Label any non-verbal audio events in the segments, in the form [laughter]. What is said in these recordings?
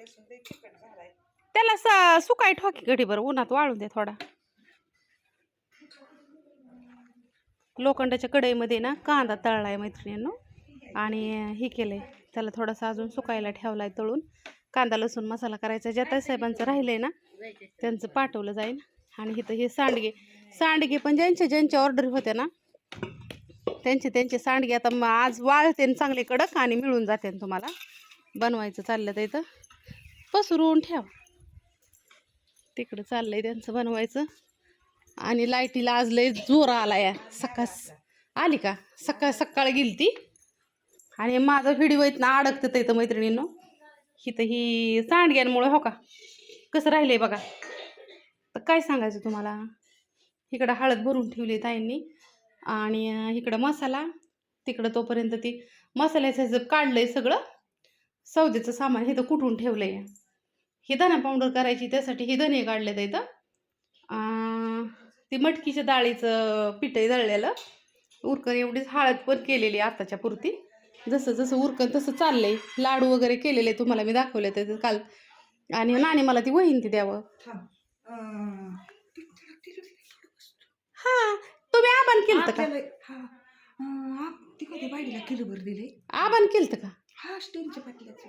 लसूण लई झालाय त्याला स सुकाय ठोकी गडी बरं उन्हात वाळून दे थोडा. लोखंडाच्या कढईमध्ये ना कांदा तळलाय मैत्रिणींनो. आणि हे केलंय त्याला थोडासा अजून सुकायला ठेवलाय तळून. कांदा लसूण मसाला करायचा ज्या साहेबांचं राहिलंय ना त्यांचं पाठवलं जाईल. आणि इथं हे सांडगे सांडगे पण ज्यांच्या ज्यांच्या ऑर्डर होत्या ना त्यांचे त्यांचे सांडगे आता मग आज वाळते न चांगले कडक आणि मिळून जाते न तुम्हाला. बनवायचं चाललं तर इथं. पसरून ठेव. तिकडं चाललंय त्यांचं बनवायचं. आणि लाईटीला आज लय जोर आला या सकाळ आली का? सकाळ सकाळ गेली ती. आणि माझा व्हिडिओ इथं अडकतं इथं मैत्रिणींनो. इथं ही सांडग्यांमुळे हो का? कसं राहिलंय बघा. तर काय सांगायचं तुम्हाला? इकडं हळद भरून ठेवली ताईंनी. आणि इकडं मसाला. तिकडं तोपर्यंत ती मसाल्याचं ह्याचं काढलंय सगळं सौदेचं सामान इथं कुठून ठेवलंय? ही धना पावडर करायची त्यासाठी ही धने काढले तर इथं ती मटकीच्या डाळीचं पीठ आहे दळलेलं. उरकन एवढीच हळद पण केलेली आताच्या पुरती. जसं जसं उरकन तसं चाललंय. लाडू वगैरे केलेले तुम्हाला मी दाखवले ते काल. आणि नानी मला ती वहीन ती द्यावं. हा तुम्ही आबान केलतं का? हा. आबान केलतं का? हा स्टीलच्या पाटल्याचं.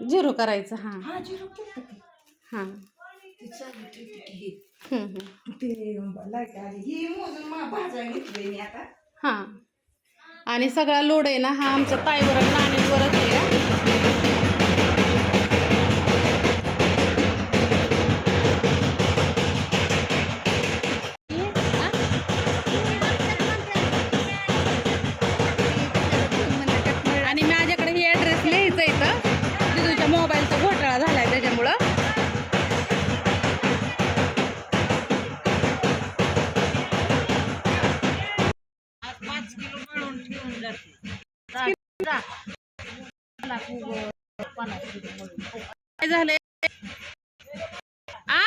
झिरो करायचं हां. हा जिरो केलं की. हां. ते चालू ठेवते की हे हम्म, हम्म. ते लाइट आली? ही मोजून मा भाजायला घेतलंय मी आता. हां. आणि सगळा लोड आहे ना हा आमच्या ताईवर आणि नाणीवरच आहे. काय झालंय? आ?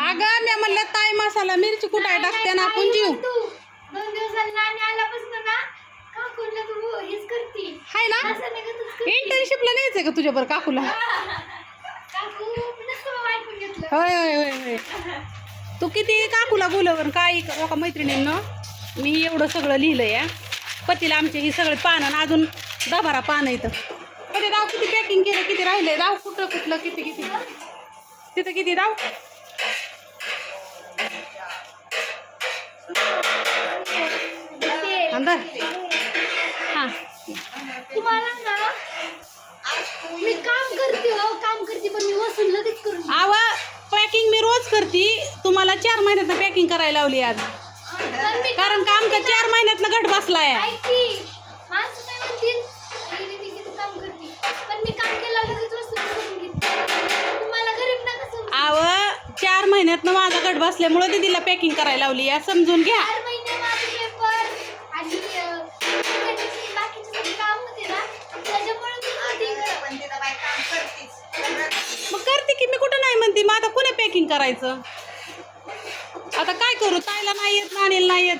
अगं मी म्हणलं ताई मसाला मिरची कुठाय टाकते ना आपण जीव. दोन आल्यापासून ना काकूला तू हेच करते. हाय ना? असं निघतच करते. इंटर्नशिपला न्यायचंय का तुझ्या बरं काकूला काकू नसतं ऐकून घेतलं होय होय होय होय तू किती काकूला बोलवर काय का का मैत्रिणींनो मी एवढं सगळं लिहिलं या पतीला आमचे ही सगळे पानं आणि अजून दहा बारा पानं इथं कधी दाव किती पॅकिंग केलं किती राहिले दाव कुठं कुठलं किती किती? तिथं किती ते अंदर हां. तुम्हाला ना मी काम करते हो काम करते पण मी वसूल लगेच करून आव पॅकिंग मी रोज करते. तुम्हाला चार महिन्यात पॅकिंग करायला लावली आज. कारण काम का चार महिन्यातनं घट बसलाय. ऐकी माणसं काय म्हणतील? "ही दीदी किती काम करते. पण मी काम केलं लगेच वसूल करून घेते. तुम्हाला गरीब नका समजू. आव चार महिन्यातनं माझा गट बसल्यामुळं दीदीला पॅकिंग करायला लावली. या समजून घ्या. कटिंग करायचं. आता काय करू? ताईला नाही येत नाणीला नाही येत.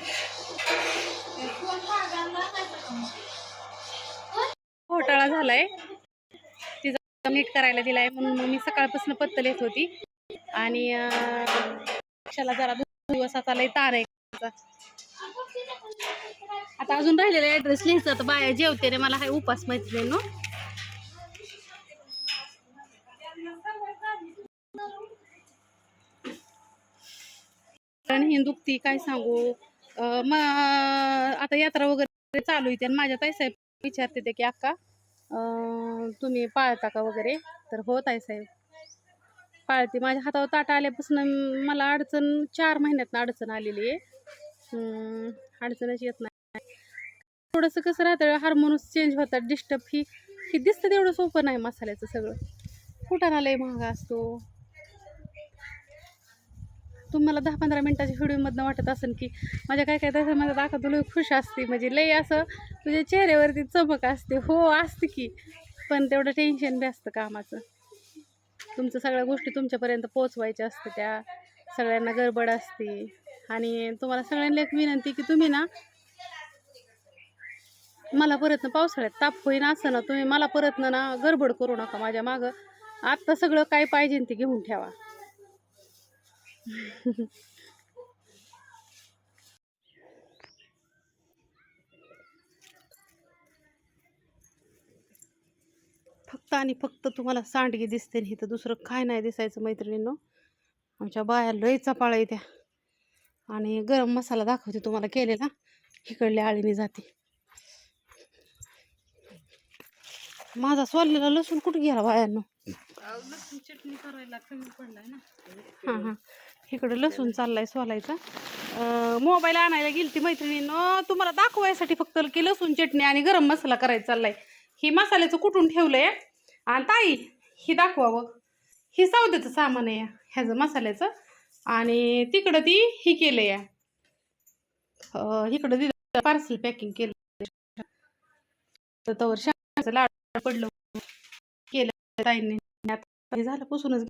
घोटाळा झालाय. तिचा नीट करायला दिलाय म्हणून मी सकाळपासून पत्तल येत होती. आणि पक्षाला जरा दिवसाचा लय तार आहे. आता अजून राहिलेला ऍड्रेस लिहायचा. आता बाया जेवते रे मला हाय उपास माहिती नो. कारण ही दुखती काय सांगू? म आता यात्रा वगैरे चालू आहे आणि माझ्या ताईसाहेब विचारते ते की अक्का तुम्ही पाळता का वगैरे? तर हो ताईसाहेब. पाळते. माझ्या हातावर ताट आल्यापासून मला अडचण चार महिन्यात अडचण आलेली आहे. हम्म, अडचणच येत नाही. थोडंसं कसं राहतं हार्मोन्स चेंज होतात डिस्टर्ब ही ही दिसतं तेवढं सोपं नाही मसाल्याचं सगळं. कुठाना लय महागा असतो. तुम्हाला दहा पंधरा मिनटाच्या व्हिडिओमधनं वाटत असेल की माझ्या काय काय तसं माझ्या दाखवा तुला खुश असते म्हणजे लई असं तुझ्या चेहऱ्यावरती चमक असते. हो असते की. पण तेवढं टेन्शन बी असतं कामाचं. तुमचं सगळ्या गोष्टी तुमच्यापर्यंत पोचवायच्या असते त्या. सगळ्यांना गडबड असते. आणि तुम्हाला सगळ्यांना एक विनंती की तुम्ही ना मला परत ना पावसाळ्यात ताप होईन असं ना तुम्ही मला परत ना ना गडबड करू नका माझ्या मागं. आत्ता सगळं काय पाहिजे ते घेऊन ठेवा. [laughs] फक्त आणि फक्त तुम्हाला सांडगी दिसते आणि इथं दुसरं काय नाही दिसायचं मैत्रिणींनो. आमच्या बाया लय चपाळा त्या. आणि गरम मसाला दाखवते तुम्हाला केलेला. इकडल्या आळीने जाते. माझा सोललेला लसूण कुठं गेला बायांनो? लसूण चटणी करायला कमी पडलाय ना. हां हां. इकडं लसूण चाललाय सोलायचा. मोबाईल आणायला गेली ती मैत्रिणीनं. तुम्हाला दाखवायसाठी फक्त की लसूण चटणी आणि गरम मसाला करायचा चाललाय. ही मसाल्याचं कुठून ठेवलंय? आणि ताई ही दाखवावं ही सौद्याचं सामान आहे ह्याचं मसाल्याचं. आणि तिकडं ती ही केलं या. इकडं दिलं पार्सल पॅकिंग केलं तर तवर शाळेचं लाड पडलं. केलं ताईंनी. झालं पुसूनच.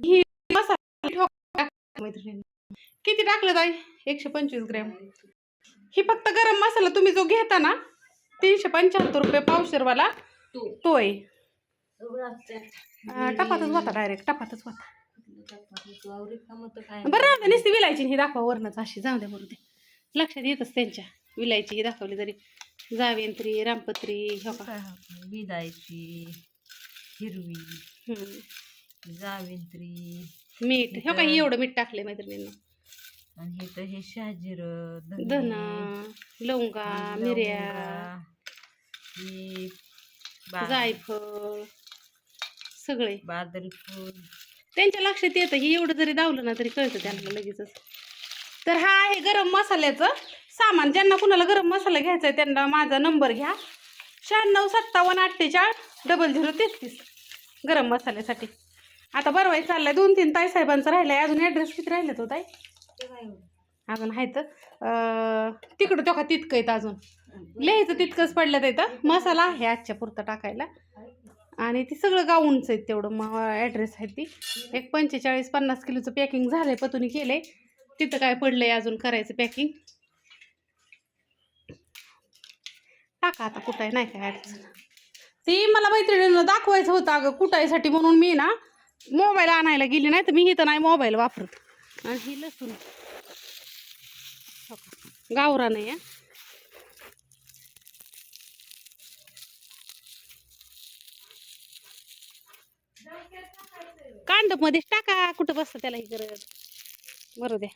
ही किती टाकलं ताई? एकशे पंचवीस ग्रॅम. ही फक्त गरम मसाला तुम्ही जो घेता ना तीनशे पंच्याहत्तर रुपये पावशेरवाला तो. आहे. टपातच होता डायरेक्ट टपातच होता. बरं राहू दे नुसती विलायची ही दाखवा वरणच अशी जाऊ द्या बरं ते लक्षात येतच त्यांच्या. विलायची ही दाखवली तरी. जावेंत्री रामपत्री हो का बिदायची हिरवी. जावेंत्री मीठ. हो का? एवढं मीठ टाकले मैत्रिणींना. आणि हे तर हे शहाजीर धना लवंगा मिऱ्या ही जायफळ सगळे. बादल फूल. त्यांच्या लक्षात येतं हे एवढं जरी दावलं ना तरी कळतं त्यांना लगेचच. तर हा आहे गरम मसाल्याचं सामान. ज्यांना कुणाला गरम मसाला घ्यायचा आहे त्यांना माझा नंबर घ्या. शहाण्णव सत्तावन्न अठ्ठेचाळीस डबल झिरो तेहतीस. गरम मसाल्यासाठी. आता बरवाई चाललंय. दोन तीन ताई साहेबांचं राहिलंय. अजून ॲड्रेस किती राहिले तो हो ताई? अजून आहेत. तिकडं तो का तितकं आहेत अजून. लिहायचं तितकंच पडलं तिथं मसाला आहे आजच्या पुरता टाकायला. आणि ती सगळं गाऊनच आहेत तेवढं. मग ॲड्रेस आहे ती. एक पंचेचाळीस पन्नास किलोचं पॅकिंग झालंय. केलं केलंय. तिथं काय पडलंय अजून करायचं पॅकिंग टाका आता कुठं आहे नाही काय अडचण. ती मला मैत्रिणीनं दाखवायचं होतं अगं कुटायसाठी म्हणून मी ना मोबाईल आणायला गेली नाही तर मी इथं नाही मोबाईल वापरत. आणि ही लसूण. गावरा नाही गावरान कांडप मध्येच टाका कुठं बसतं त्याला हे करत. बरं द्या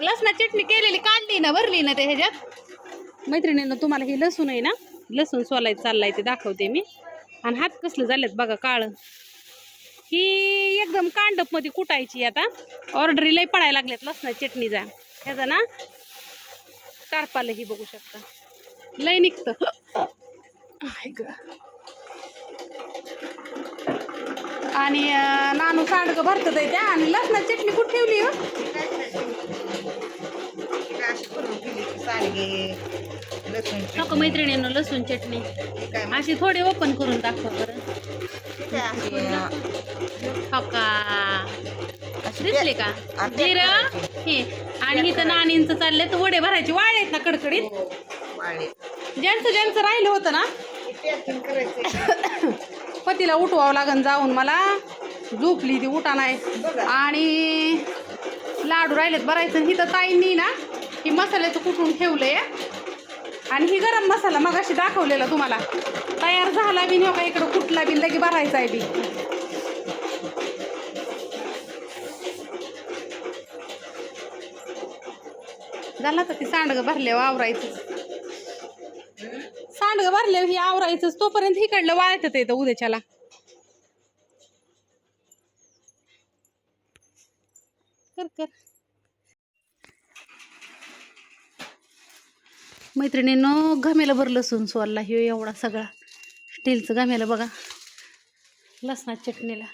लसणा चटणी केलेली काढली ना भरली ना ते ह्याच्यात. मैत्रिणीनं तुम्हाला ही लसूण आहे ना लसूण सोलायचं चाललाय ते दाखवते मी. आणि हात कसलं झालेत बघा काळं. ही एकदम कांडपमध्ये कुटायची आता. ऑर्डरी लय पडायला लागल्यात लसणा चटणीचा. ह्याचा ना कारपाला ही बघू शकता. लय निघतं. आणि नानू सांडगं भरतात त्या. आणि लसणा चटणी कुठे ठेवली हो? नको मैत्रिणीनं लसूण चटणी. काय? अशी थोडी ओपन करून दाखवा बरं. हो का? दिसले का? जिरं? हे. आणि इथं नाणींचं चालले तर वडे भरायचे. वाळे आहेत ना कडकडीत? हो. ज्यांचं ज्यांचं राहिलं होतं ना पतीला उठवावं लागन जाऊन मला. झोपली ती उठा नाही. आणि लाडू राहिलेत भरायचं. इथं ताईंनी ना ही मसाल्याचं कुठून ठेवलंय? आणि ही गरम मसाला मग अशी दाखवलेला तुम्हाला. तयार झाला बी नका हो इकडं कुठला बी लगे भरायचा आहे बी. झाला तर ती सांडगं भरले आवरायचं. सांडगं भरले ही आवरायचंच तोपर्यंत इकडलं वाळत येतं उद्याच्याला. कर कर. मैत्रिणीनं घमेला भर लसूण सोलला हे एवढा सगळा. स्टीलचं घमेला बघा. लसणा चटणीला.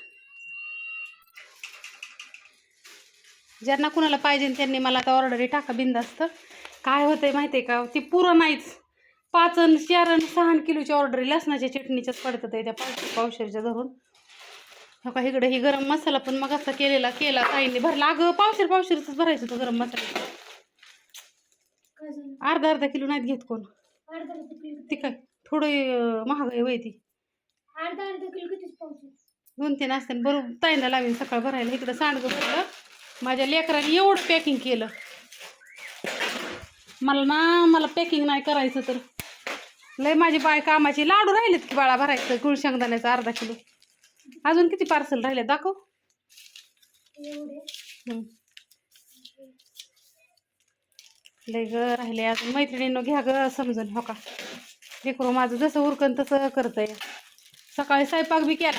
ज्यांना कुणाला पाहिजे त्यांनी मला आता ऑर्डरी टाका बिंदास्त काय होतंय माहिती आहे का? ती पुरं नाहीच पाच अन चार अन सहा किलोची ऑर्डरी लसणाच्या चटणीच्याच पडतात आहे त्या पाच पावशेरच्या धरून. हो का? इकडे ही गरम मसाला पण मग असा केलेला केला ताईंनी भरला. अगं पावशेर पावशेरच भरायचं होतं गरम मसाला. अर्धा अर्धा किलो नाहीत घेत कोण. अर्धा अर्धा किलो. ती काय थोडं महाग आहे वय ती. अर्धा अर्धा किलो कितीच पावशे दोन तीन असते बरोबर ताईंना लावीन सकाळ भरायला. इकडं सांडगं भरलं माझ्या लेकराने एवढं पॅकिंग केलं. मला ना मला पॅकिंग नाही करायचं तर. लय माझी बाय कामाची लाडू राहिलेत की बाळा भरायचं गुळ शेंगदाण्याचं अर्धा किलो. अजून किती पार्सल राहिले दाखव. एवढे? लय ग राहिले अजून. मैत्रिणींनो घ्या ग समजून हो का? लेकरू माझं जसं उरकन तसं करतंय. सकाळी स्वयंपाक बी केला.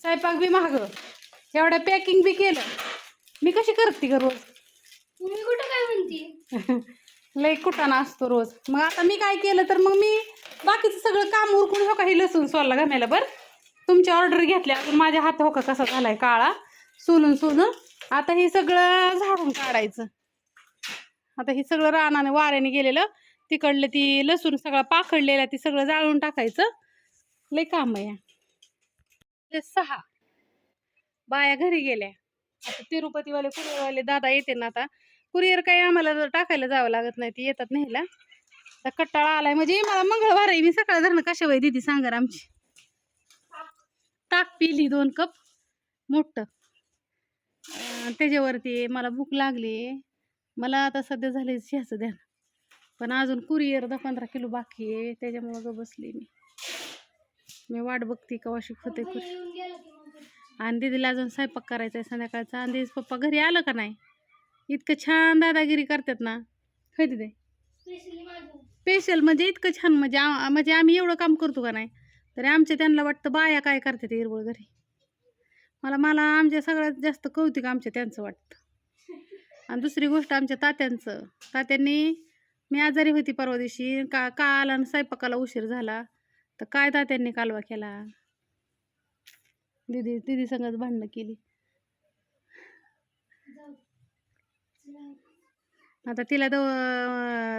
स्वयंपाक बी महाग एवढ्या पॅकिंग बी केलं. मी कशी करते ग रोज? तुम्ही कुठं काय म्हणते? [laughs] लय कुटाणा असतो रोज. मग आता मी काय केलं तर मग मी बाकीचं सगळं काम उरकून हो का हे लसूण सोलला घालायला बरं. तुमची ऑर्डर घेतल्या अजून माझ्या हात हो का कसा झालाय काळा? सोलून सोलून. आता हे सगळं झाडून काढायचं. आता हे सगळं रानाने वाऱ्याने गेलेलं. तिकडलं ती लसूण सगळं पाखडलेलं ती सगळं जाळून टाकायचं. लय काम आहे सहा बाया घरी गेल्या. आता तिरुपतीवाले कुरिअरवाले दादा येते ना आता. कुरिअर काही आम्हाला जर टाकायला जावं लागत नाही ती येतात न्यायला. तर कट्टाळा आलाय. म्हणजे मला मंगळवार आहे मी सकाळ धरणं कशा वय दिदी सांगा आमची. ताक पिली दोन कप मोठं. त्याच्यावरती मला भूक लागली. मला आता सध्या झाले ह्याचं ध्यान. पण अजून कुरिअर दहा पंधरा किलो बाकी आहे त्याच्यामुळं ग बसली मी. मी वाट बघते कवा होते कुरी आणि दीदीला अजून स्वयंपाक करायचा आहे संध्याकाळचा. आणि दीदीच पप्पा घरी आलं का नाही? इतकं छान दादागिरी करतात ना. होय तिथे स्पेशल म्हणजे इतकं छान. म्हणजे आ- म्हणजे आम्ही एवढं काम करतो का नाही? तरी आमच्या त्यांना वाटतं बाया काय करतात हिरवळ घरी. मला मला आमच्या सगळ्यात जास्त कौतिक आमच्या त्यांचं वाटतं. आणि दुसरी गोष्ट आमच्या तात्यांचं. तात्यांनी मी आजारी होती परवा दिवशी का काल आणि स्वयंपाकाला उशीर झाला. तर काय तात्यांनी कालवा केला? दिदी दिदी संगत भांडणं केली. आता तिला द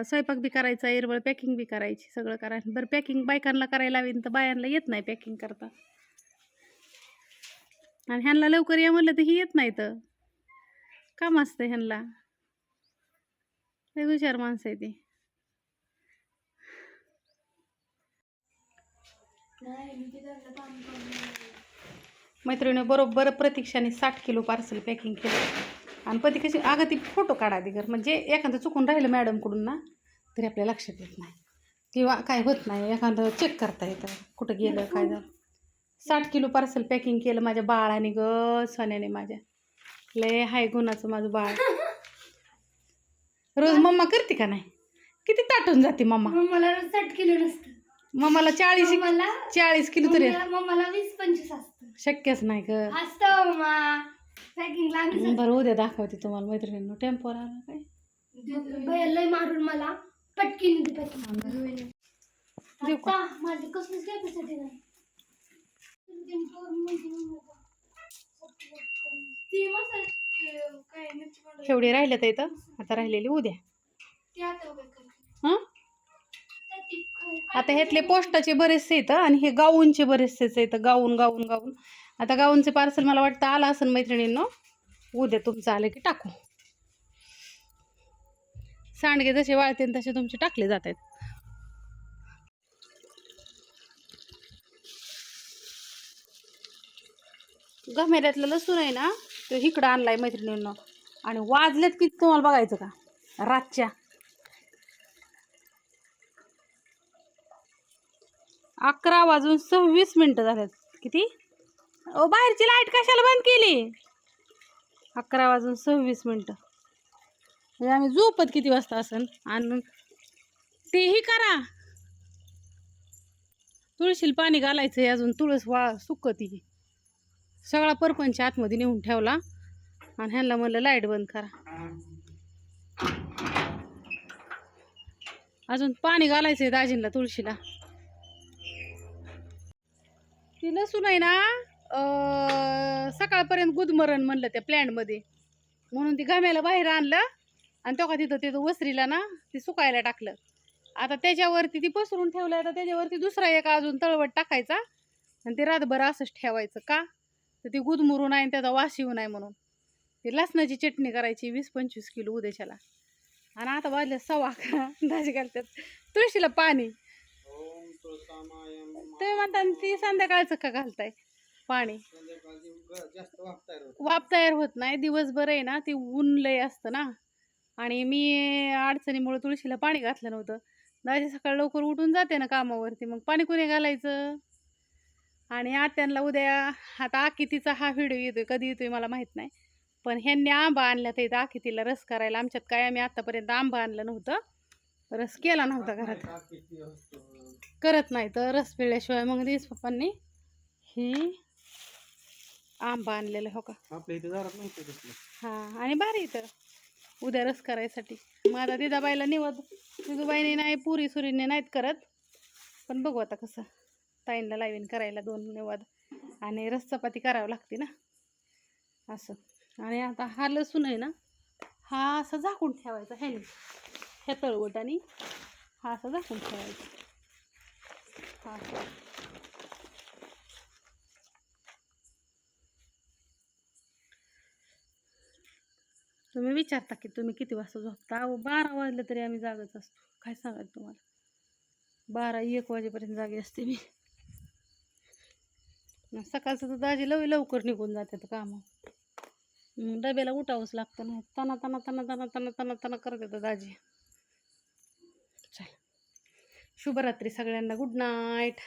स्वयंपाक बी करायचा इरबळ पॅकिंग बी करायची सगळं करायचं बरं पॅकिंग बायकांना करायला लावीन तर बायांना येत नाही पॅकिंग करता. आणि ह्यांना लवकर या म्हणलं तर ही येत नाही तर काम असतं ह्यांना लय हुशार माणसं आहे ती. मैत्रिणी बरोबर प्रतीक्षाने साठ किलो पार्सल पॅकिंग केलं. आणि पती कशी अगं ती फोटो काढा दिगर म्हणजे एखादं चुकून राहिलं मॅडमकडून ना तरी आपल्या लक्षात येत नाही. किंवा काय होत नाही. एखादं चेक करता येतं. कुठं गेलं काय झालं. साठ किलो पार्सल पॅकिंग केलं माझ्या बाळाने ग सोन्याने माझ्या. लय हाय गुणाचं माझं बाळ. रोज मम्मा करते का नाही? किती ताटून जाते मम्मा? मला साठ किलो नसतं. मम्माला चाळीस मला चाळीस किलो तरी मला वीस पंचवीस असतं. शक्यच नाही ग. असतं मम्मा. पॅकिंग लागली बरं उद्या दाखवते तुम्हाला मैत्रिणींनो. टेम्पोर आला काय? लय मारून मला पटकीने दे पॅकिंग देऊ का? आता माझी कसलीच कॅपॅसिटी नाही ते मसाले ते काय मिरची पावडर एवढे राहिले तर इथं. आता राहिलेली उद्या. आता हां? ह्यातले पोस्टाचे बरेचसे येतं आणि हे गाऊनचे बरेचसेच येतं गाऊन गाऊन गाऊन. आता गाऊनचे पार्सल मला वाटतं आलं असेल मैत्रिणींनो. उद्या तुमचं आलं की टाकू. सांडगे जसे वाळते तसे तुमचे टाकले जात आहेत. गमेऱ्यातलं लसूण आहे ना? तो इकडं आणलाय मैत्रिणींना. आणि वाजलेत की तुम्हाला बघायचं का? रातच्या. अकरा वाजून सव्वीस मिनटं झाल्यात किती? ओ बाहेरची लाइट कशाला बंद केली? अकरा वाजून सव्वीस मिनटं. म्हणजे आम्ही झोपत किती वाजता असन? आणि तेही करा. तुळशीला पाणी घालायचं आहे अजून तुळस वा सुकती. सगळा परपंच आतमध्ये नेऊन ठेवला आणि ह्यांना म्हणलं लाइट बंद करा. अजून पाणी घालायचंय दाजींला तुळशीला. ती लसूण आहे ना सकाळपर्यंत गुदमरण म्हणलं त्या प्लॅन्टमध्ये म्हणून ती घाम्याला बाहेर आणलं आणि तो का तिथं तिथं वसरीला ना ती सुकायला टाकलं. आता त्याच्यावरती ती पसरून ठेवलं आता त्याच्यावरती दुसरा एक अजून तळवट टाकायचा आणि ते रातभर असंच ठेवायचं का? तर ती गुदमुरू नाही आणि त्याचा वास येऊ नाही म्हणून. ती लसणाची चटणी करायची वीस पंचवीस किलो उद्याच्याला. आणि आता वाजले सव्वा अकरा. दाजी घालतात तुळशीला पाणी. तुम्ही म्हणता ती संध्याकाळचं का घालताय? पाणी. वाप वाफ तयार होत नाही. दिवसभर आहे ना ती ऊन लय असतं ना. आणि मी अडचणीमुळे तुळशीला पाणी घातलं नव्हतं. दाजी सकाळ लवकर उठून जाते ना कामावरती. मग पाणी कुणी घालायचं? आणि आत्यांना उद्या आता आकितीचा हा व्हिडिओ येतोय कधी येतोय मला माहीत नाही. पण ह्यांनी आंबा आणला तर इथं आकितीला रस करायला. आमच्यात काय आम्ही आत्तापर्यंत आंबा आणलं नव्हतं. रस केला नव्हता घरात. करत नाही तर रस पिळल्याशिवाय मग दिस पप्पांनी ही आंबा आणलेला हो का? हां आणि भारी इथं उद्या रस करायसाठी. मग आता दिदाबाईला निवड दिदूबाईने नाही पुरी सुरीने नाहीत करत. पण बघू आता कसं. ताईंला लावीन करायला दोन निवाद आणि रस चपाती करावं लागते ना. असं. आणि आता हा लसूण आहे ना हा असं झाकून ठेवायचा ह्याने. ह्या तळवट आणि हा असा झाकून ठेवायचा. हा. तुम्ही विचारता की तुम्ही किती वाजता झोपता? अहो बारा वाजलं तरी आम्ही जागच असतो. काय सांगायचं तुम्हाला? बारा एक वाजेपर्यंत जागी असते मी. सकाळचं तर दाजी लव लवकर निघून जातात कामं. मग डब्याला उठावंच लागतं ना तना तना तना तना तना तना तना करत येतं दाजी. चल. शुभरात्री सगळ्यांना. Good night